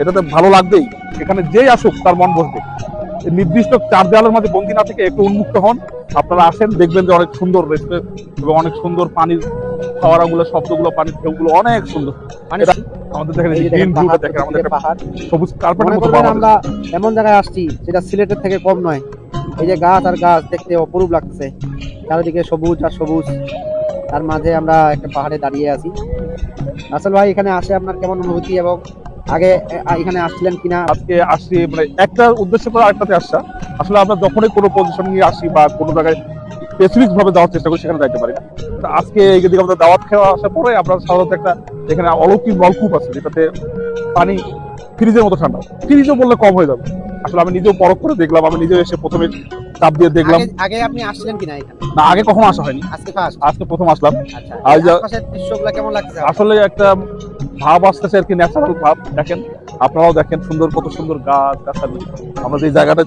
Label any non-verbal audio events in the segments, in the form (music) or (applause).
এটাতে ভালো লাগবেই। এখানে যেই আসুক তার মন বসবে। নির্দিষ্ট চার দেওয়ালের মাঝে বন্দি না থেকে একটু উন্মুক্ত হন। আপনারা আসেন দেখবেন যে অনেক সুন্দর রেস্টুরেন্ট এবং অনেক সুন্দর পানির খাওয়ারাগুলো শব্দগুলো পানির ঢেউগুলো অনেক সুন্দর। মানে আমাদের দেখেন এই যে গ্রিন দেখেন ভিউটা পাহাড়, দেখেন আমাদের পাহাড়। সবুজ কার্পেটের মতো আমরা এমন জায়গায় আসছি যেটা সিলেটের থেকে কম নয়। এই যে গাছ আর গাছ দেখতে অপরূপ লাগতেছে। চারিদিকে সবুজ আর সবুজ। তার মাঝে আমরা একটা পাহাড়ে দাঁড়িয়ে আছি। আসল ভাই এখানে আসে আপনার কেমন অনুভূতি এবং আগে এখানে আসছিলেন কিনা? আজকে আসছি মানে একটা উদ্দেশ্য করে আরেকটাতে আসা আসলে আমরা যখনই কোনো পজিশন নিয়ে আসি বা কোনো জায়গায় স্পেসিফিক ভাবে যাওয়ার চেষ্টা করি সেখানে যাইতে পারি না। তো আজকে এই দিকে আমাদের দাওয়াত খাওয়া আসার পরে আমরা সাধারণত একটা এখানে অলৌকিক নলকূপ আছে যেটাতে পানি ফ্রিজের মতো ঠান্ডা। ফ্রিজও বললে কম হয়ে যাবে। আসলে আমি নিজেও পরখ করে দেখলাম আমি নিজেও এসে প্রথমে চাপ দিয়ে দেখলাম। আগে- আপনি আসছিলেন কিনা এখানে? না আগে কখনো আসা হয়নি। আজকে আজকে প্রথম আসলাম। আচ্ছা। কেমন লাগছে? আসলে একটা ভাব আসতেছে আর কি ন্যাচারাল ভাব। দেখেন আপনারাও দেখেন সুন্দর কত সুন্দর গাছ গাছালি। আমরা যে জায়গাটা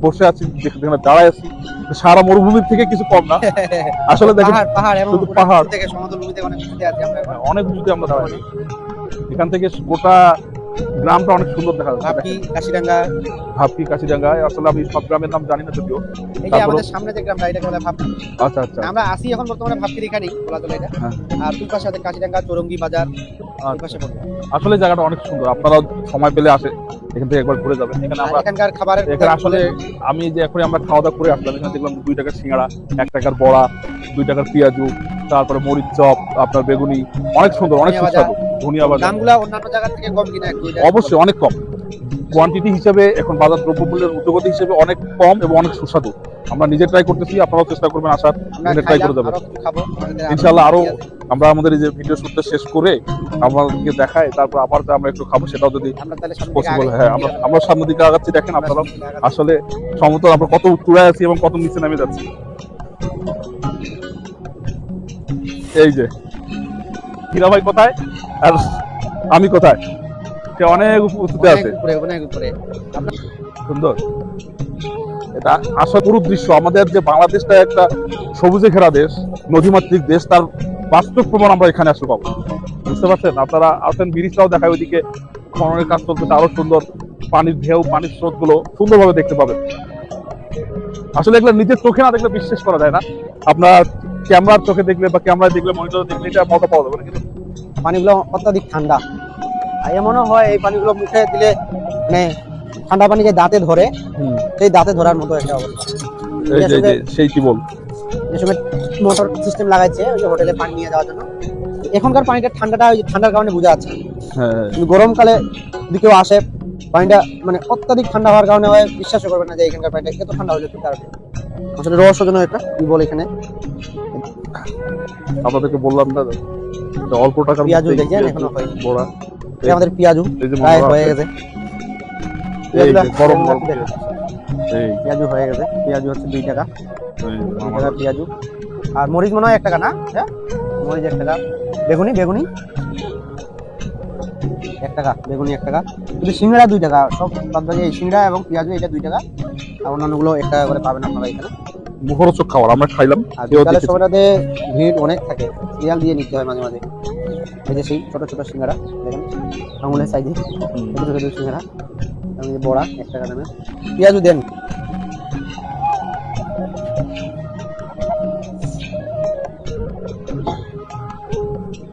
বসে আছি যেখানে দাঁড়ায় আছি সারা মরুভূমির থেকে কিছু কম না। (laughs) আসলে দেখেন শুধু পাহাড়। অনেক উঁচুতে আমরা দাঁড়াই। এখান থেকে গোটা গ্রামটা অনেক সুন্দর দেখা যাচ্ছে ভাবকি কাশিরাঙ্গা ভাবকি কাছিডাঙ্গায় আসলে আমি সব গ্রামের নাম জানি না যদিও। এই যে আমাদের সামনে যে গ্রামটা এটাকে বলে ভাবকি। আচ্ছা আচ্ছা। আমরা আসি এখন বর্তমানে ভাবকির এখানেই বলা চলে এটা। হ্যাঁ। আর দুই পাশে আছে কাশিরাঙ্গা চৌরঙ্গি বাজার পড়বে আসলে জায়গাটা অনেক সুন্দর। আপনারা সময় পেলে আসে এখান থেকে একবার ঘুরে যাবেন। এখানে আমরা এখানকার খাবারের এখানে আসলে আমি যে এখন আমরা খাওয়া দাওয়া করে আসলাম এখানে দেখলাম দুই টাকার সিঙ্গাড়া এক টাকার বড়া দুই টাকার পেঁয়াজু তারপরে মরিচ চপ আপনার বেগুনি অনেক সুন্দর অনেক সুস্বাদু। ধনিয়া বাজার। দামগুলা অন্যান্য জায়গা থেকে কম কিনা একটু অবশ্যই অনেক কম। কোয়ান্টিটি হিসেবে এখন বাজার দ্রব্যমূল্যের উদ্যোগতি হিসেবে অনেক কম এবং অনেক সুস্বাদু। আমরা নিজে ট্রাই করতেছি আপনারাও চেষ্টা করবেন আসার এটা try করে খাইলাম, যাবেন। আরও কিছু খাব আমাদের আরও ইনশাআল্লাহ আরও বাকি আছে। আমরা আমাদের এই যে ভিডিও শুটটা শেষ করে আমাদেরকে দেখাই তারপর আবার যে আমরা একটু খাব সেটাও যদি পসিবল হ্যাঁ। আমরা আমরা সামনের দিকে আগাচ্ছি দেখেন আপনারা। আসলে সমতল আমরা কত চূড়ায় আছি এবং কত নিচে নামে যাচ্ছি। এই যে হীরা ভাই কোথায়? আর আমি কোথায়? সে অনেক উঁচু- উঁচুতে আছে। সুন্দর। এটা আসল পুরো দৃশ্য। আমাদের যে বাংলাদেশটা একটা সবুজে ঘেরা দেশ নদীমাতৃক দেশ তার বাস্তব প্রমাণ আমরা এখানে আসলে পাবো। বুঝতে পারছেন? আপনারা আসেন ব্রিজটাও দেখায় ওইদিকে। খননের কাজ চলতেছে আরও সুন্দর পানির ঢেউ পানির স্রোতগুলো সুন্দরভাবে দেখতে পাবেন। আসলে এগুলো নিজের চোখে না দেখলে বিশ্বাস করা যায় না। আপনার ক্যামেরার চোখে দেখলে বা ক্যামেরায় দেখলে মনিটরে দেখলে এটা মজা পাওয়া যাবে না। কিন্তু পানিগুলো অত্যাধিক ঠান্ডা আর এমনও হয় এই পানিগুলো মুখে দিলে মানে ঠান্ডা পানি যে দাঁতে ধরে সেই দাঁতে ধরার মতো একটা অবস্থা। যে সেই কি বল? যে সময় মোটর সিস্টেম লাগাইছে ওই যে হোটেলে পানি নিয়ে যাওয়ার জন্য। এখনকার পানিটা ঠান্ডাটা ওই যে ঠান্ডার কারণে বোঝা যাচ্ছে না। হ্যাঁ গরমকালে যদি কেউ আসে পানিটা মানে অত্যাধিক ঠান্ডা হওয়ার কারণে হয় বিশ্বাসও করবে না যে এখানকার পানিটা এত ঠান্ডা হলে কি কারণে। আসলে রহস্যজনক একটা কি বল এখানে? আপনাদেরকে বললাম না। অল্প পেঁয়াজু দেখছেন পেঁয়াজু, এখনও হয় বড়া। এই আমাদের পেঁয়াজু প্রায় হয়ে গেছে। এই গরম দেখেন? পেঁয়াজু। হয়ে গেছে। পেঁয়াজু হচ্ছে দুই টাকা। এই দুই টাকা পেঁয়াজু আর মরিচ মনে হয় এক টাকা না? মরিচ এক টাকা। বেগুনি বেগুনি। এক টাকা বেগুনি এক টাকা। কিন্তু সিঙ্গাড়া দুই টাকা। সব বাদ বাকি সিঙ্গাড়া এবং পেঁয়াজু এটা দুই টাকা। আর অন্যান্যগুলো এক টাকা করে পাবেন আপনারা এখানে। মুখরোচক খাবার আমরা খাইলাম আর বিকালের। সময়টাতে ভিড় অনেক থাকে সিরিয়াল দিয়ে নিতে হয় মাঝে মাঝে। এই যে সেই ছোট ছোট সিঙ্গারা দেখেন আঙুলের সাইজে। ছোট ছোট সিঙ্গারা বড়া এক টাকা দামে পেঁয়াজু দেন।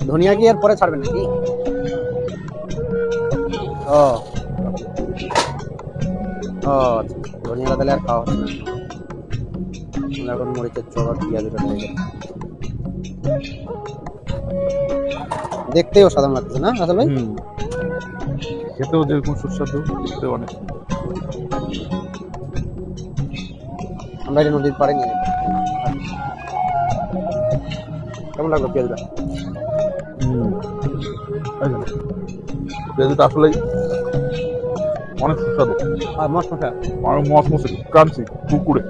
ধনিয়া কি আর পরে ছাড়বেন নাকি? ও। ও আচ্ছা ধনিয়াটা তাহলে আর খাওয়া হচ্ছে না। আমরা এখন মরিচের চড় আর পেঁয়াজুটা দিয়ে দেখতেও সাধারণ লাগতেছে না আসলে ভাই? খেতেও যেরকম সুস্বাদু দেখতেও অনেক। আমরা এটা নদীর পাড়ে নিয়ে কেমন লাগল পেঁয়াজটা? পেঁয়াজুটা আসলেই অনেক সুস্বাদু। আর মশ মশা আর মসমসে ক্রাঞ্চি কুকুরে।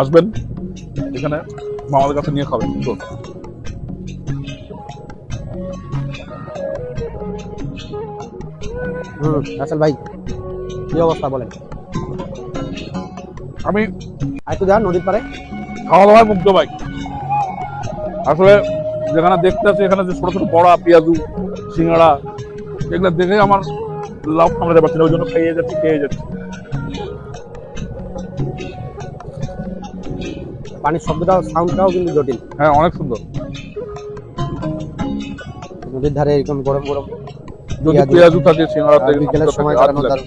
আসবেন এখানে মামাদের কাছে নিয়ে খাবেন হুম আসল ভাই কি অবস্থা বলেন? আমি একটু যান নদীর পাড়ে। খাওয়া দাওয়ায় মুগ্ধ ভাই। আসলে যেখানে দেখতে আছে এখানে যে ছোট ছোট বড়া পেঁয়াজু সিঙ্গাড়া এগুলো দেখে আমার লাভ পারছি না ওই জন্য খাইয়ে যাচ্ছি খেয়ে যাচ্ছি। পানির শব্দটাও সাউন্ডটাও কিন্তু জটিল হ্যাঁ অনেক সুন্দর নদীর ধারে এরকম গরম গরম যদি পেঁয়াজু। থাকে সিঙ্গারা বিকেলের সময় কারণ কাটানো